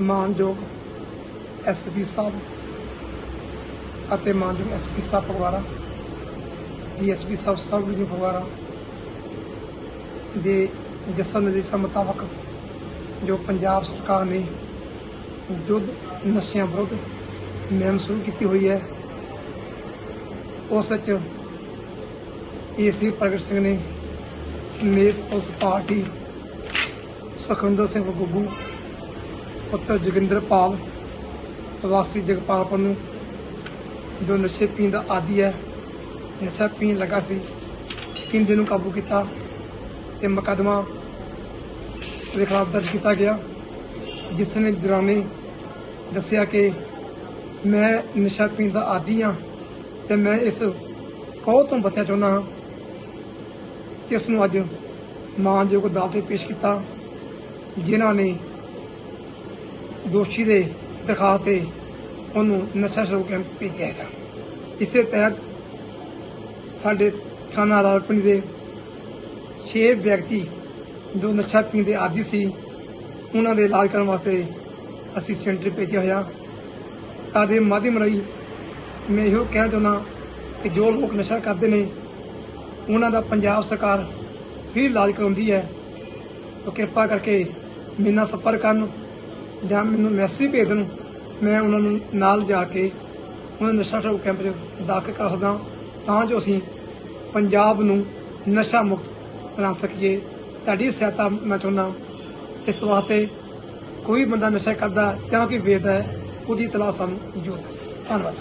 ਮਾਨਯੋਗ ਐਸਪੀ ਸਾਹਿਬ ਅਤੇ ਮਾਨਯੋਗ ਐਸਪੀ ਸਾਹਿਬ ਫਗਵਾੜਾ ਡੀਐਸਪੀ ਸਾਹਿਬ ਸਾਹਿਬ ਜੀ ਫਗਵਾੜਾ ਦੇ ਜਸਾ ਨਿਰਦੇਸ਼ਾਂ ਮੁਤਾਬਕ ਜੋ ਪੰਜਾਬ ਸਰਕਾਰ ਨੇ ਯੁੱਧ ਨਸ਼ਿਆਂ ਵਿਰੁੱਧ ਮੁਹਿੰਮ ਸ਼ੁਰੂ ਕੀਤੀ ਹੋਈ ਹੈ, ਉਸ ਵਿੱਚ ਏਸੀ ਪ੍ਰਗਟ ਸਿੰਘ ਨੇ ਸਮੇਤ ਉਸ ਪਾਰਟੀ ਸੁਖਵਿੰਦਰ ਸਿੰਘ ਗੁੱਗੂ ਪੁੱਤਰ ਜੋਗਿੰਦਰਪਾਲ, ਵਾਸੀ ਜਗਪਾਲਪੁਰ ਨੂੰ, ਜੋ ਨਸ਼ੇ ਪੀਣ ਦਾ ਆਦੀ ਹੈ, ਨਸ਼ਾ ਪੀਣ ਲੱਗਾ ਸੀ ਪੀਂਦੇ ਨੂੰ ਕਾਬੂ ਕੀਤਾ ਤੇ ਮੁਕੱਦਮਾ ਦੇ ਖਿਲਾਫ ਦਰਜ ਕੀਤਾ ਗਿਆ, ਜਿਸ ਨੇ ਦੌਰਾਨੇ ਦੱਸਿਆ ਕਿ ਮੈਂ ਨਸ਼ਾ ਪੀਣ ਦਾ ਆਦੀ ਹਾਂ ਤੇ ਮੈਂ ਇਸ ਕੌਹ ਤੋਂ ਬਚਣਾ ਚਾਹੁੰਦਾ ਹਾਂ ਜਿਸ ਨੂੰ ਅੱਜ ਮਾਨਯੋਗ ਅਦਾਲਤ 'ਤੇ ਪੇਸ਼ ਕੀਤਾ, ਜਿਨ੍ਹਾਂ ਨੇ ਦੋਸ਼ੀ ਦੇ ਦਰਖਾਸਤ ਤੇ ਉਹਨੂੰ ਨਸ਼ਾ ਛੁਡਾਊ ਕੈਂਪ ਭੇਜਿਆ ਹੈਗਾ ਇਸੇ ਤਹਿਤ ਸਾਡੇ ਥਾਣਾ ਰਾਲਪਿੰਡ ਦੇ 6 ਵਿਅਕਤੀ ਜੋ ਨਸ਼ਾ ਪੀਣ ਦੇ ਆਦੀ ਸੀ, ਉਹਨਾਂ ਦੇ ਇਲਾਜ ਕਰਨ ਵਾਸਤੇ ਅਸੀਂ ਸੈਂਟਰ ਭੇਜਿਆ ਹੋਇਆ। ਤਾਂ ਦੇ ਮਾਧਿਅਮ ਰਾਹੀਂ ਮੈਂ ਇਹੋ ਕਹਿਣਾ ਚਾਹੁੰਦਾ ਕਿ ਜੋ ਲੋਕ ਨਸ਼ਾ ਕਰਦੇ ਨੇ, ਉਹਨਾਂ ਦਾ ਪੰਜਾਬ ਸਰਕਾਰ ਫ੍ਰੀ ਇਲਾਜ ਕਰਾਉਂਦੀ ਹੈ। ਤਾਂ ਕਿਰਪਾ ਕਰਕੇ ਮੇਰੇ ਨਾਲ ਸੰਪਰਕ ਕਰਨ। ਜਾਂ ਮੈਨੂੰ ਮੈਸੇਜ ਭੇਜ ਦੇਣ, ਮੈਂ ਉਹਨਾਂ ਨੂੰ ਨਾਲ ਜਾ ਕੇ ਉਹਨਾਂ ਨਸ਼ਾ ਛੁਡਾਊ ਕੈਂਪ 'ਚ ਦਾਖਲ ਕਰ ਸਕਦਾ ਤਾਂ ਜੋ ਅਸੀਂ ਪੰਜਾਬ ਨੂੰ ਨਸ਼ਾ ਮੁਕਤ ਬਣਾ ਸਕੀਏ। ਤੁਹਾਡੀ ਸਹਾਇਤਾ ਮੈਂ ਚਾਹੁੰਦਾ ਇਸ ਵਾਸਤੇ ਕੋਈ ਬੰਦਾ ਨਸ਼ਾ ਕਰਦਾ ਜਾਂ ਕੋਈ ਵੇਚਦਾ ਹੈ, ਉਹਦੀ ਤਲਾਸ਼ ਸਾਨੂੰ ਜ਼ਰੂਰ ਧੰਨਵਾਦ।